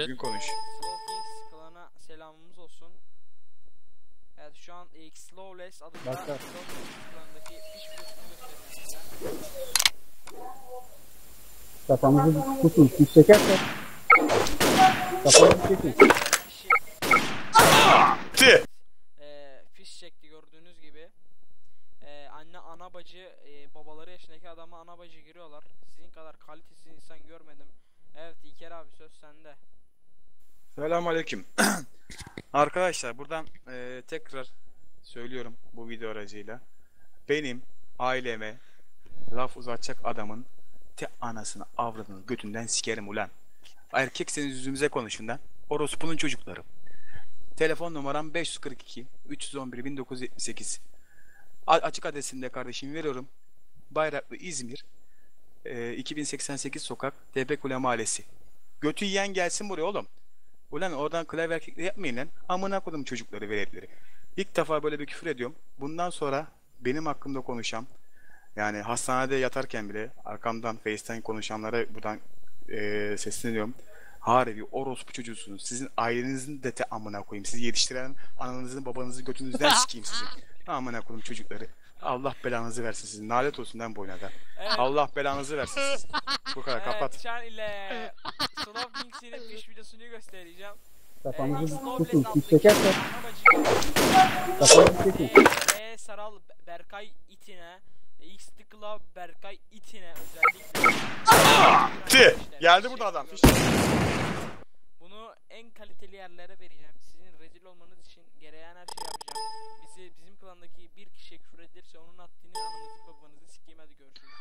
Düzgün konuş. Slow Kings klana selamımız olsun. Evet şu an e, Slowless adında Bak, bak. Slow Kings klanındaki fiş videosunu göstereyim size. Kafamızı tutun. Biz çekersek. Kafamızı çekin. Fişi, Tı. e, fiş çekti gördüğünüz gibi. E, anne ana bacı e, babaları yaşındaki adama ana bacı giriyorlar. Sizin kadar kalitesiz insan görmedim. Evet İlker abi söz sende. Selamünaleyküm. Arkadaşlar buradan e, tekrar söylüyorum bu video aracıyla. Benim aileme laf uzatacak adamın te anasını avradını götünden sikerim ulan. Erkekseniz yüzümüze konuşun lan. Orospu'nun çocukları. Telefon numaram 542 311 1978. A- açık adresinde kardeşim veriyorum. Bayraklı İzmir. e, 2088 sokak Tepekule Mahallesi. Götü yiyen gelsin buraya oğlum. Ulan oradan klavye erkekliği yapmayın lan. Amına kodum çocukları veletleri. İlk defa böyle bir küfür ediyorum. Bundan sonra benim hakkımda konuşan yani hastanede yatarken bile arkamdan Face'ten konuşanlara buradan eee sesleniyorum. Harbi orospu çocuğusunuz. Sizin ailenizin de te amına koyayım. Sizi yetiştiren ananızın babanızın götünüzden sikeyim sizi. Amına koyayım çocukları. Allah belanızı versin sizin. Nalet olsun lan boyuna da. Evet. Allah belanızı versin sizin. Bu kadar kapat. Evet, şu an ile Slow Kings'in fiş videosunu göstereceğim. Kafamızı Ee, tutun. Ana bacı- Kafamızı çekin. E Saral Berkay itine X Tıkla Berkay itine özellikle Tı. Geldi burada adam. Fiş. Bunu en kaliteli yerlere vereceğim. Sizin Bizi bizim klandaki bir kişiye küfür edilirse onun haddini ananızı babanızı sikeyim hadi görüşürüz.